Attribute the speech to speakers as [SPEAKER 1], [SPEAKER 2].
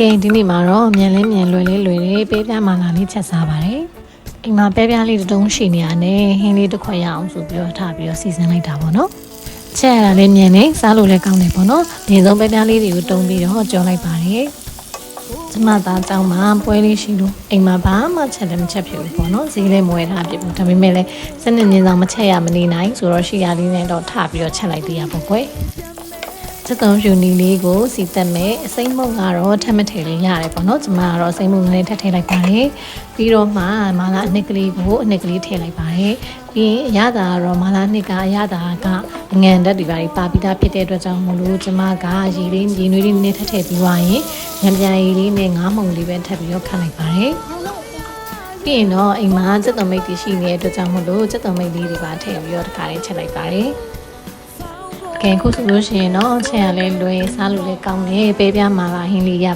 [SPEAKER 1] ကဲဒီနေ့မှာတော့မြန်လဲမြန်လွယ်လေးလွယ်လေးပဲပြားမာလာလေးချက်စားပါတယ်အိမ်မှာပဲပြားလေးတစ်တုံးရှိနေရတယ်ဟင်းလေးတစ်ခွက်ရအောင်ဆိုပြီးတော့ထားပြီးတော့စီစဉ်လိုက်တာပေါ့နော်ချက်ရတာလည်းမြန်နေစားလို့လည်းကောင်းတယ်ပေါ့နော်ဒီဆုံးပဲပြားလေးတွေကိုတုံးပြီးတော့ကြော်လိုက်ပါတယ်ကျမသားကြောင့်မှပွဲလေးရှိလို့အိမ်မှာဘာမှချက်လည်းမချက်ဖြစ်ဘူးပေါ့နော်ဈေးလည်းမဝယ်ထားဖြစ်ဘူးဒါပေမဲ့လည်းစနစ်ညင်းဆောင်မချက်ရမနေနိုင်ဆိုတော့ရှိရလေးနဲ့တော့ထပြီးတော့ချက်လိုက်သေးရပေါ့ကွယ် စက်သုံးဖြူနီလေးကိုစီတက်မယ်အစိမ့်မုံကတော့ထပ်မထည့်လေးရတယ်ပေါ့နော်ကျမကတော့အစိမ့်မုံလေးထပ်ထည့်လိုက်ပါတယ်ပြီးတော့မှမာလာအနှစ်ကလေးကိုအနှစ်ကလေးထည့်လိုက်ပါတယ်ပြီးရင်အရသာကတော့မာလာနှစ်ကအရသာကအငံတက်တွေပါပါပြီးသားဖြစ်တဲ့အတွက်ကြောင့်မလို့ကျမကရေလေးရေနွေးလေးနည်းထပ်ထည့်ပြီးသွားရင်ညံပြန်ရေလေးနဲ့ငါးမုံလေးပဲထပ်ပြီးတော့ခတ်လိုက်ပါတယ်ပြီးရင်တော့အိမ်မှာစက်သွန်မိတ်တွေရှိနေတဲ့အတွက်ကြောင့်မလို့စက်သွန်မိတ်လေးတွေပါထည့်ပြီးတော့တစ်ခါလေးချက်လိုက်ပါတယ် ကဲခုဆိုလို့ရှိရင်တော့ချက်ရလဲလွယ်စားလို့လည်းကောင်းတယ်ပေးပြမှာပါဟင်းလေးရ